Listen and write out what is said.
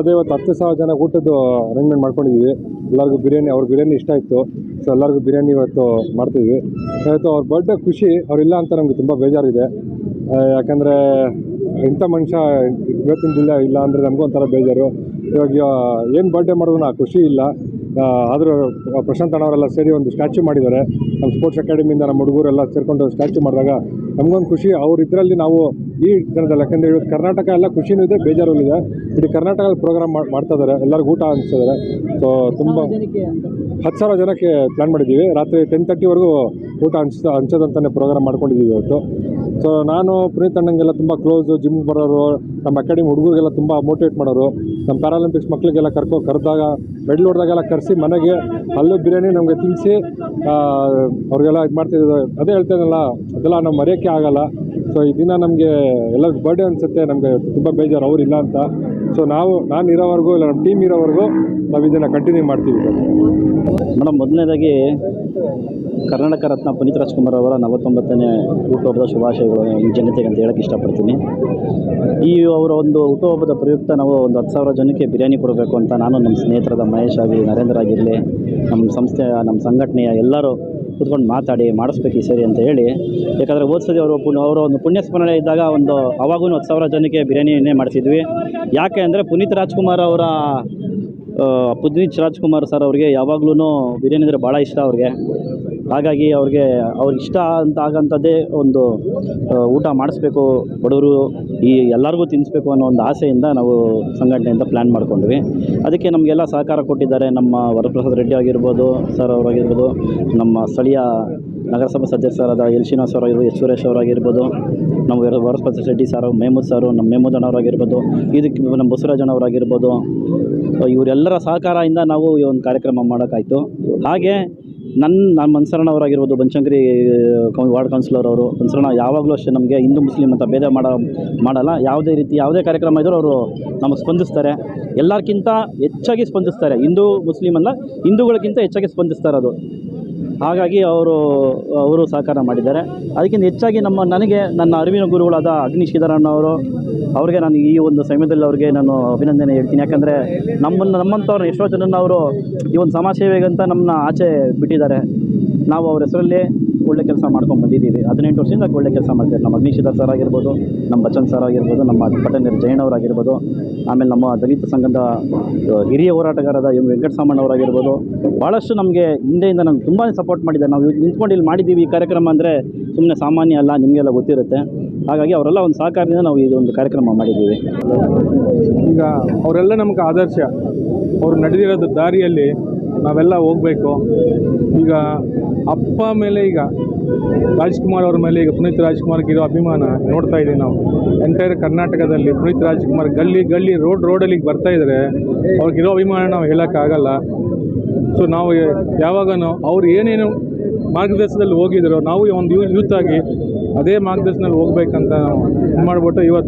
ಅದೇ ಇವತ್ತು ಹತ್ತು ಸಾವಿರ ಜನ ಊಟದ್ದು ಅರೇಂಜ್ಮೆಂಟ್ ಮಾಡ್ಕೊಂಡಿದ್ದೀವಿ ಎಲ್ಲರಿಗೂ ಬಿರಿಯಾನಿ ಅವ್ರ ಬಿರಿಯಾನಿ ಇಷ್ಟ ಆಯಿತು. ಸೊ ಎಲ್ಲರಿಗೂ ಬಿರಿಯಾನಿ ಇವತ್ತು ಮಾಡ್ತಿದ್ವಿ. ಇವತ್ತು ಅವ್ರ ಬರ್ಡೇ ಖುಷಿ ಅವರಿಲ್ಲ ಅಂತ ನಮಗೆ ತುಂಬ ಬೇಜಾರಿದೆ. ಯಾಕಂದರೆ ಇಂಥ ಮನುಷ್ಯ ಇವತ್ತಿನ ದಿನ ಇಲ್ಲ ಅಂದರೆ ನಮಗೂ ಒಂಥರ ಬೇಜಾರು. ಇವಾಗ ಏನು ಬರ್ಡೇ ಮಾಡಿದ್ರು ಆ ಖುಷಿ ಇಲ್ಲ. ಆದರೂ ಪ್ರಶಾಂತ್ ಅಣ್ಣವರೆಲ್ಲ ಸೇರಿ ಒಂದು ಸ್ಟ್ಯಾಚು ಮಾಡಿದ್ದಾರೆ. ನಮ್ಮ ಸ್ಪೋರ್ಟ್ಸ್ ಅಕಾಡೆಮಿಯಿಂದ ನಮ್ಮ ಹುಡುಗರೆಲ್ಲ ಸೇರಿಕೊಂಡು ಸ್ಟ್ಯಾಚು ಮಾಡಿದಾಗ ನಮಗೊಂದು ಖುಷಿ. ಅವ್ರ ಇದರಲ್ಲಿ ನಾವು ಈ ಜನದಲ್ಲಿ ಯಾಕಂದರೆ ಇವತ್ತು ಕರ್ನಾಟಕ ಎಲ್ಲ ಖುಷಿನೂ ಇದೆ ಬೇಜಾರು ಇದೆ. ಇಡೀ ಕರ್ನಾಟಕದಲ್ಲಿ ಪ್ರೋಗ್ರಾಮ್ ಮಾಡ್ತಾ ಇದ್ದಾರೆ ಎಲ್ಲರಿಗೂ ಊಟ ಅನಿಸ್ತಿದ್ದಾರೆ ಸೊ ತುಂಬ ಹತ್ತು ಸಾವಿರ ಜನಕ್ಕೆ ಪ್ಲ್ಯಾನ್ ಮಾಡಿದ್ದೀವಿ. ರಾತ್ರಿ ಟೆನ್ ತರ್ಟಿವರೆಗೂ ಊಟ ಹಂಚ ಹಂಚೋದಂತಲೇ ಪ್ರೋಗ್ರಾಮ್ ಮಾಡ್ಕೊಂಡಿದ್ದೀವಿ ಇವತ್ತು. ಸೊ ನಾನು ಪುನೀತ್ ಅಣ್ಣಂಗೆಲ್ಲ ತುಂಬ ಕ್ಲೋಸು ಜಿಮ್ ಬರೋರು ನಮ್ಮ ಅಕಾಡೆಮಿ ಹುಡುಗರಿಗೆಲ್ಲ ತುಂಬ ಮೋಟಿವೇಟ್ ಮಾಡೋರು. ನಮ್ಮ ಪ್ಯಾರಾಲಿಂಪಿಕ್ಸ್ ಮಕ್ಕಳಿಗೆಲ್ಲ ಕರ್ಕೊ ಕರೆದಾಗ ಮೆಡ್ಲ್ ಹೊಡೆದಾಗೆಲ್ಲ ಕರೆಸಿ ಮನೆಗೆ ಅಲ್ಲೂ ಬಿರಿಯಾನಿ ನಮಗೆ ತಿನ್ನಿಸಿ ಅವ್ರಿಗೆಲ್ಲ ಇದು ಮಾಡ್ತಿದ್ದೆ ಅದೇ ಹೇಳ್ತೇನಲ್ಲ ಅದೆಲ್ಲ ನಾವು ಮರೆಯೋಕ್ಕೆ ಆಗಲ್ಲ. ಸೊ ಈ ದಿನ ನಮಗೆ ಎಲ್ಲರಿಗೂ ಬರ್ಡೇ ಅನಿಸುತ್ತೆ. ನಮಗೆ ತುಂಬ ಬೇಜಾರು. ಅವರಿಲ್ಲ ಅಂತ. ಸೊ ನಾವು, ನಾನು ಇರೋವರೆಗೂ ಇಲ್ಲ ನಮ್ಮ ಟೀಮ್ ಇರೋವರೆಗೂ ನಾವು ಇದನ್ನು ಕಂಟಿನ್ಯೂ ಮಾಡ್ತೀವಿ ಮೇಡಮ್, ಮೊದಲನೇದಾಗಿ ಕರ್ನಾಟಕ ರತ್ನ ಪುನೀತ್ ರಾಜ್ಕುಮಾರ್ ಅವರ ನಲವತ್ತೊಂಬತ್ತನೇ ಹುಟ್ಟುಹಬ್ಬದ ಶುಭಾಶಯಗಳು ಈ ಜನತೆಗೆ ಅಂತ ಹೇಳಕ್ಕೆ ಇಷ್ಟಪಡ್ತೀನಿ. ಈ ಅವರ ಒಂದು ಹುಟ್ಟುಹಬ್ಬದ ಪ್ರಯುಕ್ತ ನಾವು ಒಂದು ಹತ್ತು ಸಾವಿರ ಜನಕ್ಕೆ ಬಿರಿಯಾನಿ ಕೊಡಬೇಕು ಅಂತ ನಾನು ನಮ್ಮ ಸ್ನೇಹಿತರಾದ ಮಹೇಶ್ ಆಗಲಿ, ನರೇಂದ್ರ ಆಗಿರಲಿ ನಮ್ಮ ಸಂಸ್ಥೆಯ, ನಮ್ಮ ಸಂಘಟನೆಯ ಎಲ್ಲರೂ ಕೂತ್ಕೊಂಡು ಮಾತಾಡಿ, ಮಾಡಿಸ್ಬೇಕು ಈ ಸರಿ ಅಂತ ಹೇಳಿ. ಯಾಕಂದರೆ ಓದಿಸೋದು ಅವರು ಪುಣ್ಯ ಅವರ ಒಂದು ಪುಣ್ಯ ಸ್ಮರಣೆ ಇದ್ದಾಗ ಒಂದು ಅವಾಗೂ ಹತ್ತು ಸಾವಿರ ಜನಕ್ಕೆ ಬಿರಿಯಾನಿನೇ ಮಾಡಿಸಿದ್ವಿ. ಯಾಕೆ ಅಂದರೆ ಪುನೀತ್ ರಾಜ್ಕುಮಾರ್ ಅವರ ಪುನೀತ್ ರಾಜ್ಕುಮಾರ್ ಸರ್ ಅವ್ರಿಗೆ ಯಾವಾಗ್ಲೂ ಬಿರಿಯಾನಿ ಅಂದರೆ ಭಾಳ ಇಷ್ಟ ಅವ್ರಿಗೆ. ಹಾಗಾಗಿ ಅವ್ರಿಗೆ ಅವ್ರಿಗೆ ಇಷ್ಟ ಅಂತ ಆಗಂಥದ್ದೇ ಒಂದು ಊಟ ಮಾಡಿಸ್ಬೇಕು ಬಡವರು, ಈ ಎಲ್ಲರಿಗೂ ತಿನ್ನಿಸ್ಬೇಕು ಅನ್ನೋ ಒಂದು ಆಸೆಯಿಂದ ನಾವು ಸಂಘಟನೆಯಿಂದ ಪ್ಲ್ಯಾನ್ ಮಾಡ್ಕೊಂಡ್ವಿ. ಅದಕ್ಕೆ ನಮಗೆಲ್ಲ ಸಹಕಾರ ಕೊಟ್ಟಿದ್ದಾರೆ. ನಮ್ಮ ವರಪ್ರಸಾದ್ ರೆಡ್ಡಿ ಆಗಿರ್ಬೋದು ಸರ್ ಅವರಾಗಿರ್ಬೋದು ನಮ್ಮ ಸ್ಥಳೀಯ ನಗರಸಭಾ ಸದಸ್ಯರಾದ ಎಲ್ ಶ್ರೀನಿವಾಸ್ ಅವರಾಗಿರ್ಬೋದು ಎಚ್ ಸುರೇಶ್ ಅವರಾಗಿರ್ಬೋದು ನಮ್ಮ ವರ- ವರಪ್ರಸಾದ್ ರೆಡ್ಡಿ ಸರ್ ಮೆಹಮೂದ್ ಸರು ನಮ್ಮ ಮೆಹಮೂದ್ ಅಣ್ಣವರಾಗಿರ್ಬೋದು ಇದಕ್ಕೆ ನಮ್ಮ ಬಸವರಾಜ್ ಅಣ್ಣವರಾಗಿರ್ಬೋದು ಇವರೆಲ್ಲರ ಸಹಕಾರದಿಂದ ನಾವು ಈ ಒಂದು ಕಾರ್ಯಕ್ರಮ ಮಾಡೋಕ್ಕಾಯ್ತು. ಹಾಗೆ ನನ್ನ ನಾನು ಮನ್ಸರಣ ಅವರಾಗಿರ್ಬೋದು, ಬನಶಂಕರಿ ವಾರ್ಡ್ ಕೌನ್ಸಿಲರ್ ಅವರು. ಮನ್ಸರಣ ಯಾವಾಗಲೂ ಅಷ್ಟೇ ನಮಗೆ ಹಿಂದೂ, ಮುಸ್ಲಿಂ ಅಂತ ಭೇದ ಮಾಡ, ಮಾಡಲ್ಲ. ಯಾವುದೇ ರೀತಿ, ಯಾವುದೇ ಕಾರ್ಯಕ್ರಮ ಇದ್ದರೂ ಅವರು ನಮಗೆ ಸ್ಪಂದಿಸ್ತಾರೆ. ಎಲ್ಲರಿಗಿಂತ ಹೆಚ್ಚಾಗಿ ಸ್ಪಂದಿಸ್ತಾರೆ. ಹಿಂದೂ, ಮುಸ್ಲಿಂ ಅಲ್ಲ, ಹಿಂದೂಗಳಿಗಿಂತ ಹೆಚ್ಚಾಗಿ ಸ್ಪಂದಿಸ್ತಾರೆ ಅದು. ಹಾಗಾಗಿ ಅವರು ಅವರು ಸಹಕಾರ ಮಾಡಿದ್ದಾರೆ. ಅದಕ್ಕಿಂತ ಹೆಚ್ಚಾಗಿ ನಮ್ಮ, ನನಗೆ ನನ್ನ ಅರಿವಿನ ಗುರುಗಳಾದ ಅಗ್ನಿ ಅವರು ಅವ್ರಿಗೆ ನಾನು ಈ ಒಂದು ಸಮಯದಲ್ಲಿ ಅವ್ರಿಗೆ ನಾನು ಅಭಿನಂದನೆ ಹೇಳ್ತೀನಿ. ಯಾಕಂದರೆ ನಮ್ಮನ್ನು, ನಮ್ಮಂಥವ್ರನ್ನ ಎಷ್ಟೋ ಜನನ ಅವರು ಈ ಒಂದು ಸಮಾಜ ಸೇವೆಗಂತ ನಮ್ಮನ್ನ ಆಚೆ ಬಿಟ್ಟಿದ್ದಾರೆ. ನಾವು ಅವ್ರ ಹೆಸರಲ್ಲಿ ಒಳ್ಳೆ ಕೆಲಸ ಮಾಡ್ಕೊಂಡು ಬಂದಿದ್ದೀವಿ. ಹದಿನೆಂಟು ವರ್ಷದಿಂದ ಒಳ್ಳೆ ಕೆಲಸ ಮಾಡ್ತಾರೆ ನಮ್ಮ ಅಗ್ನಿಶಿಧರ್ ಸರ್ ಆಗಿರ್ಬೋದು, ನಮ್ಮ ಬಚ್ಚನ್ ಸರ್ ಆಗಿರ್ಬೋದು, ನಮ್ಮ ಪಟನೇರ್ ಜೈನ್ ಅವರಾಗಿರ್ಬೋದು ಆಮೇಲೆ ನಮ್ಮ ದಲಿತ ಸಂಘದ ಹಿರಿಯ ಹೋರಾಟಗಾರದ ಎಂ ವೆಂಕಟಸಾಮಣ್ಣವರಾಗಿರ್ಬೋದು ಭಾಳಷ್ಟು ನಮಗೆ ಹಿಂದೆಯಿಂದ ನಮ್ಗೆ ತುಂಬಾ ಸಪೋರ್ಟ್ ಮಾಡಿದ್ದಾರೆ. ನಾವು ನಿಂತ್ಕೊಂಡು ಇಲ್ಲಿ ಮಾಡಿದ್ದೀವಿ ಈ ಕಾರ್ಯಕ್ರಮ ಅಂದರೆ ಸುಮ್ಮನೆ ಸಾಮಾನ್ಯ ಅಲ್ಲ, ನಿಮಗೆಲ್ಲ ಗೊತ್ತಿರುತ್ತೆ. ಹಾಗಾಗಿ ಅವರೆಲ್ಲ ಒಂದು ಸಹಕಾರದಿಂದ ನಾವು ಇದು ಒಂದು ಕಾರ್ಯಕ್ರಮ ಮಾಡಿದ್ದೀವಿ. ಈಗ ಅವರೆಲ್ಲ ನಮ್ಗೆ ಆದರ್ಶ. ಅವರು ನಡೆದಿರೋದು ದಾರಿಯಲ್ಲಿ ನಾವೆಲ್ಲ ಹೋಗಬೇಕು. ಈಗ ಅಪ್ಪ ಮೇಲೆ ಈಗ ರಾಜ್ಕುಮಾರ್ ಅವ್ರ ಮೇಲೆ ಈಗ ಪುನೀತ್ ರಾಜ್ಕುಮಾರ್ಗೆ ಇರೋ ಅಭಿಮಾನ ನೋಡ್ತಾ ಇದ್ದೀವಿ ನಾವು. ಎಂಟೈರ್ ಕರ್ನಾಟಕದಲ್ಲಿ ಪುನೀತ್ ರಾಜ್ಕುಮಾರ್ ಗಲ್ಲಿ ಗಲ್ಲಿ ರೋಡ್ ರೋಡಲ್ಲಿ ಬರ್ತಾ ಇದ್ದಾರೆ ಅವ್ರಿಗಿರೋ ಅಭಿಮಾನ ನಾವು ಹೇಳೋಕ್ಕಾಗಲ್ಲ ಸೊ ನಾವು ಯಾವಾಗನೂ ಅವ್ರು ಏನೇನು ಮಾರ್ಗದರ್ಶನದಲ್ಲಿ ಹೋಗಿದ್ರು ನಾವು ಒಂದು ಯೂತ್ ಆಗಿ ಅದೇ ಮಾರ್ಗದರ್ಶನದಲ್ಲಿ ಹೋಗ್ಬೇಕಂತ ನಾವು ಮಾಡಿಬಿಟ್ಟು ಇವತ್ತು